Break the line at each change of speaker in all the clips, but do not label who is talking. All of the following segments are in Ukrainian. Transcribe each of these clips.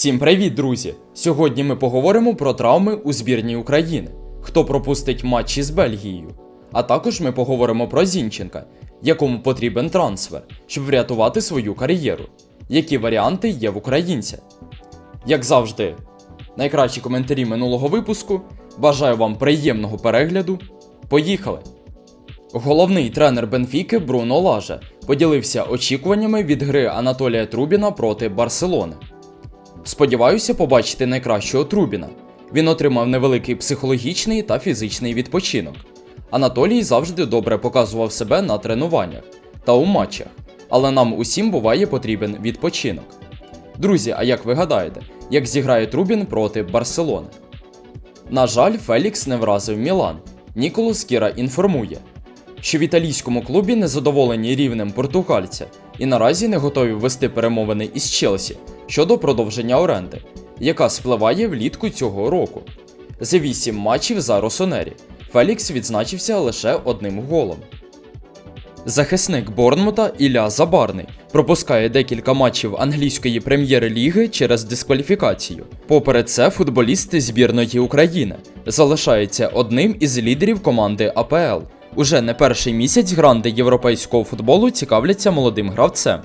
Всім привіт, друзі! Сьогодні ми поговоримо про травми у збірній України, хто пропустить матчі з Бельгією. А також ми поговоримо про Зінченка, якому потрібен трансфер, щоб врятувати свою кар'єру. Які варіанти є в українця? Як завжди, найкращі коментарі минулого випуску. Бажаю вам приємного перегляду. Поїхали! Головний тренер Бенфіки Бруно Лаже поділився очікуваннями від гри Анатолія Трубіна проти Барселони. Сподіваюся побачити найкращого Трубіна. Він отримав невеликий психологічний та фізичний відпочинок. Анатолій завжди добре показував себе на тренуваннях та у матчах, але нам усім буває потрібен відпочинок. Друзі, а як ви гадаєте, як зіграє Трубін проти Барселони? На жаль, Фелікс не вразив Мілан. Ніколас Кіра інформує, що в італійському клубі незадоволені рівнем португальця і наразі не готові вести перемовини із Челсі щодо продовження оренди, яка спливає влітку цього року. За 8 матчів за Росонері Фелікс відзначився лише одним голом. Захисник Борнмута Ілля Забарний пропускає декілька матчів англійської прем'єр-ліги через дискваліфікацію. Попри це, футболіст збірної України залишається одним із лідерів команди АПЛ. Уже не перший місяць гранди європейського футболу цікавляться молодим гравцем.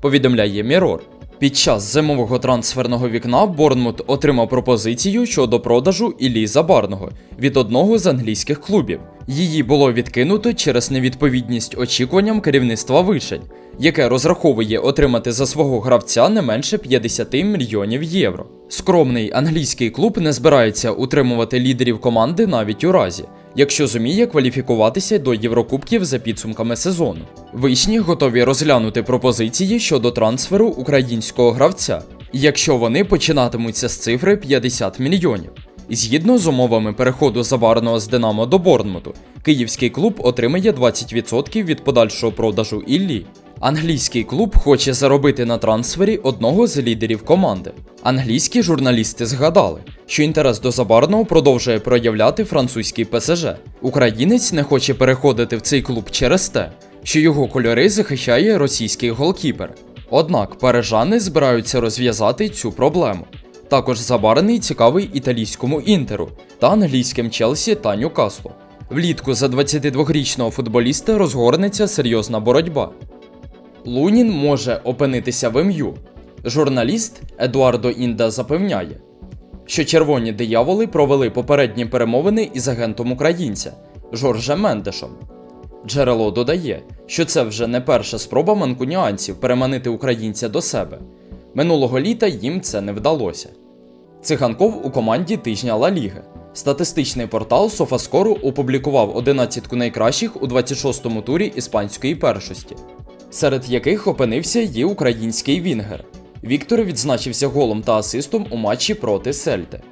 Повідомляє Мірор. Під час зимового трансферного вікна Борнмут отримав пропозицію щодо продажу Іллі Забарного від одного з англійських клубів. Її було відкинуто через невідповідність очікуванням керівництва Вишень, яке розраховує отримати за свого гравця не менше 50 мільйонів євро. Скромний англійський клуб не збирається утримувати лідерів команди навіть у разі, якщо зуміє кваліфікуватися до Єврокубків за підсумками сезону. Вишні готові розглянути пропозиції щодо трансферу українського гравця, якщо вони починатимуться з цифри 50 мільйонів. Згідно з умовами переходу Забарного з Динамо до Борнмуту, київський клуб отримає 20% від подальшого продажу Іллі. Англійський клуб хоче заробити на трансфері одного з лідерів команди. Англійські журналісти згадали, що інтерес до Забарного продовжує проявляти французький ПСЖ. Українець не хоче переходити в цей клуб через те, що його кольори захищає російський голкіпер. Однак парижани збираються розв'язати цю проблему. Також Забарний цікавий італійському інтеру та англійським Челсі та Ньюкаслу. Влітку за 22-річного футболіста розгорнеться серйозна боротьба. Лунін може опинитися в МЮ. Журналіст Едуардо Інда запевняє, що червоні дияволи провели попередні перемовини із агентом українця Жоржем Мендешом. Джерело додає, що це вже не перша спроба манкуніанців переманити українця до себе. Минулого літа їм це не вдалося. Циганков у команді тижня Ла Ліги. Статистичний портал Софаскору опублікував 11 найкращих у 26-му турі іспанської першості, серед яких опинився і український Вінгер. Віктор відзначився голом та асистом у матчі проти Сельти.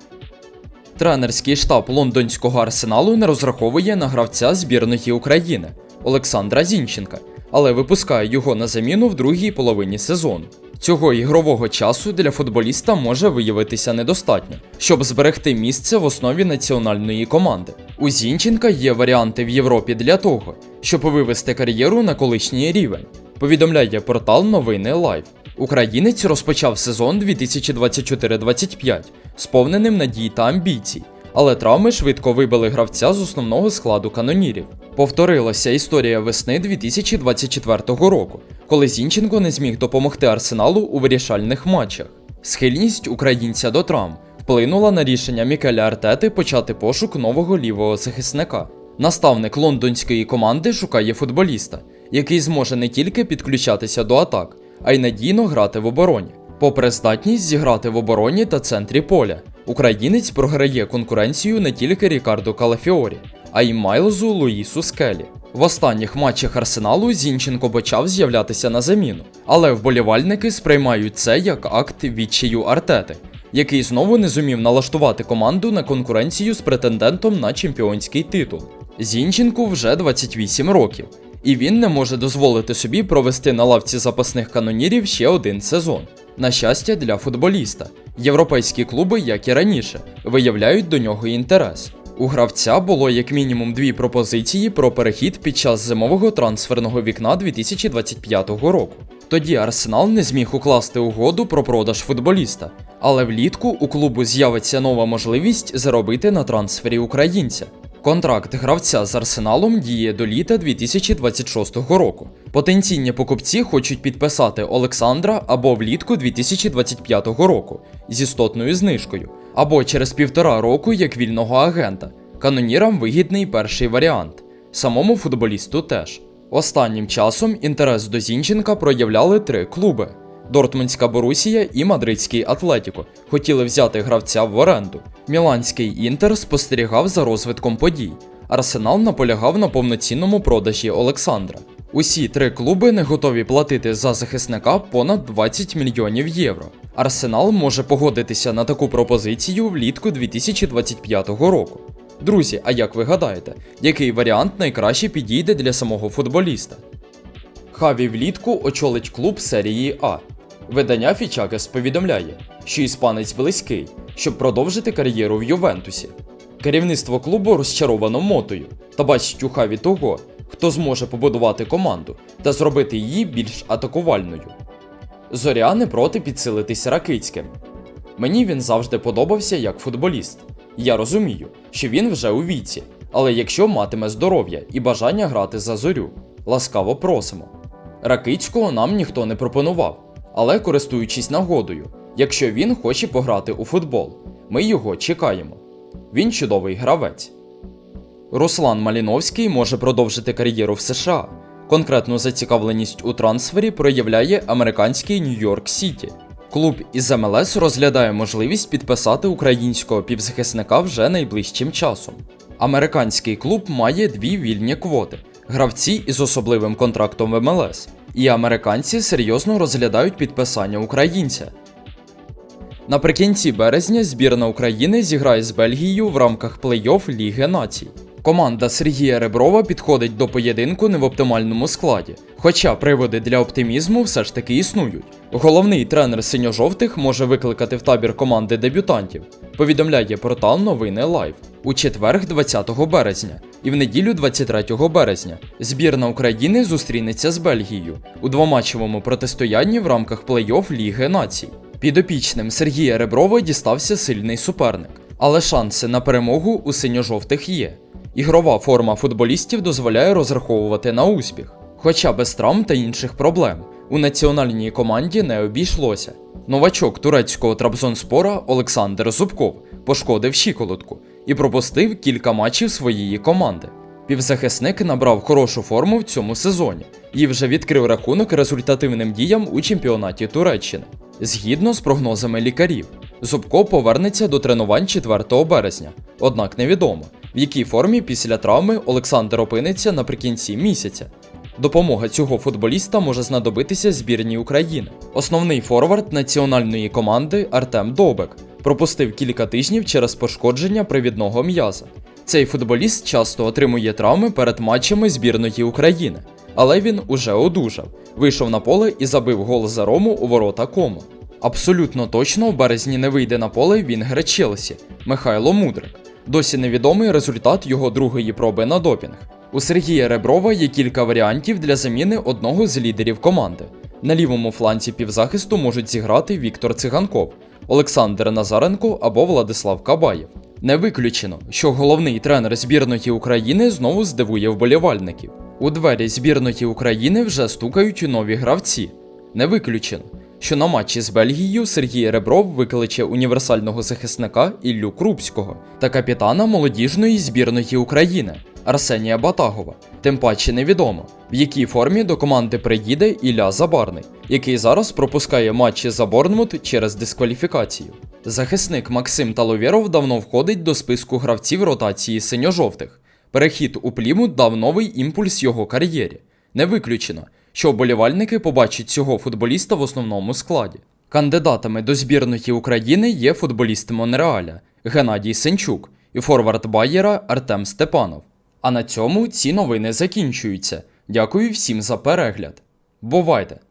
Тренерський штаб лондонського арсеналу не розраховує на гравця збірної України Олександра Зінченка, але випускає його на заміну в другій половині сезону. Цього ігрового часу для футболіста може виявитися недостатньо, щоб зберегти місце в основі національної команди. У Зінченка є варіанти в Європі для того, щоб вивести кар'єру на колишній рівень. Повідомляє портал Новини Лайв. Українець розпочав сезон 2024-25, сповненим надій та амбіцій, але травми швидко вибили гравця з основного складу канонірів. Повторилася історія весни 2024 року, коли Зінченко не зміг допомогти Арсеналу у вирішальних матчах. Схильність українця до травм вплинула на рішення Мікеля Артети почати пошук нового лівого захисника. Наставник лондонської команди шукає футболіста, який зможе не тільки підключатися до атак, а й надійно грати в обороні. Попри здатність зіграти в обороні та центрі поля, українець програє конкуренцію не тільки Рікардо Калафіорі, а й Майлзу Луїсу Скелі. В останніх матчах Арсеналу Зінченко почав з'являтися на заміну, але вболівальники сприймають це як акт відчаю Артети, який знову не зумів налаштувати команду на конкуренцію з претендентом на чемпіонський титул. Зінченку вже 28 років, і він не може дозволити собі провести на лавці запасних канонірів ще один сезон. На щастя, для футболіста. Європейські клуби, як і раніше, виявляють до нього інтерес. У гравця було як мінімум дві пропозиції про перехід під час зимового трансферного вікна 2025 року. Тоді Арсенал не зміг укласти угоду про продаж футболіста, але влітку у клубу з'явиться нова можливість заробити на трансфері українця. Контракт гравця з Арсеналом діє до літа 2026 року. Потенційні покупці хочуть підписати Олександра або влітку 2025 року з істотною знижкою, або через півтора року як вільного агента. Канонірам вигідний перший варіант. Самому футболісту теж. Останнім часом інтерес до Зінченка проявляли три клуби: Дортмундська Борусія і Мадридський Атлетіко хотіли взяти гравця в оренду. Міланський Інтер спостерігав за розвитком подій. Арсенал наполягав на повноцінному продажі Олександра. Усі три клуби не готові платити за захисника понад 20 мільйонів євро. Арсенал може погодитися на таку пропозицію влітку 2025 року. Друзі, а як ви гадаєте, який варіант найкраще підійде для самого футболіста? Хаві влітку очолить клуб серії А. Видання Фічакес повідомляє, що іспанець близький, щоб продовжити кар'єру в Ювентусі. Керівництво клубу розчаровано мотою та бачить у хаві того, хто зможе побудувати команду та зробити її більш атакувальною. Зоря не проти підсилитися Ракицьким. Мені він завжди подобався як футболіст. Я розумію, що він вже у віці, але якщо матиме здоров'я і бажання грати за зорю, ласкаво просимо. Ракицького нам ніхто не пропонував, але користуючись нагодою, якщо він хоче пограти у футбол, ми його чекаємо. Він чудовий гравець. Руслан Маліновський може продовжити кар'єру в США. Конкретну зацікавленість у трансфері проявляє американський Нью-Йорк Сіті. Клуб із МЛС розглядає можливість підписати українського півзахисника вже найближчим часом. Американський клуб має дві вільні квоти гравці із особливим контрактом в МЛС, і американці серйозно розглядають підписання українця. Наприкінці березня збірна України зіграє з Бельгією в рамках плей-офф Ліги Націй. Команда Сергія Реброва підходить до поєдинку не в оптимальному складі, хоча приводи для оптимізму все ж таки існують. Головний тренер синьо-жовтих може викликати в табір команди дебютантів, повідомляє портал Новини Лайв у четверг, 20 березня, і в неділю 23 березня. Збірна України зустрінеться з Бельгією у двоматчевому протистоянні в рамках плей-офф Ліги Націй. Підопічним Сергія Реброва дістався сильний суперник, але шанси на перемогу у синьо-жовтих є. Ігрова форма футболістів дозволяє розраховувати на успіх, хоча без травм та інших проблем у національній команді не обійшлося. Новачок турецького Трабзонспора Олександр Зубков пошкодив щиколотку і пропустив кілька матчів своєї команди. Півзахисник набрав хорошу форму в цьому сезоні і вже відкрив рахунок результативним діям у чемпіонаті Туреччини. Згідно з прогнозами лікарів, Зубко повернеться до тренувань 4 березня, однак невідомо, в якій формі після травми Олександр опиниться наприкінці місяця. Допомога цього футболіста може знадобитися збірній України. Основний форвард національної команди Артем Довбек пропустив кілька тижнів через пошкодження привідного м'яза. Цей футболіст часто отримує травми перед матчами збірної України, але він уже одужав, вийшов на поле і забив гол за рому у ворота Комо. Абсолютно точно в березні не вийде на поле Вінгер Челсі Михайло Мудрик. Досі невідомий результат його другої проби на допінг. У Сергія Реброва є кілька варіантів для заміни одного з лідерів команди. На лівому фланці півзахисту можуть зіграти Віктор Циганков, Олександр Назаренко або Владислав Кабаєв. Не виключено, що головний тренер збірної України знову здивує вболівальників. У двері збірної України вже стукають нові гравці. Не виключено, що на матчі з Бельгією Сергій Ребров викличе універсального захисника Іллю Крупського та капітана молодіжної збірної України Арсенія Батагова. Тим паче невідомо, в якій формі до команди приїде Ілля Забарний, який зараз пропускає матчі за Борнмут через дискваліфікацію. Захисник Максим Таловєров давно входить до списку гравців ротації синьо-жовтих. Перехід у Плімут дав новий імпульс його кар'єрі. Не виключено, що вболівальники побачать цього футболіста в основному складі. Кандидатами до збірної України є футболіст Монреаля Геннадій Сенчук і форвард Байєра Артем Степанов. А на цьому ці новини закінчуються. Дякую всім за перегляд. Бувайте!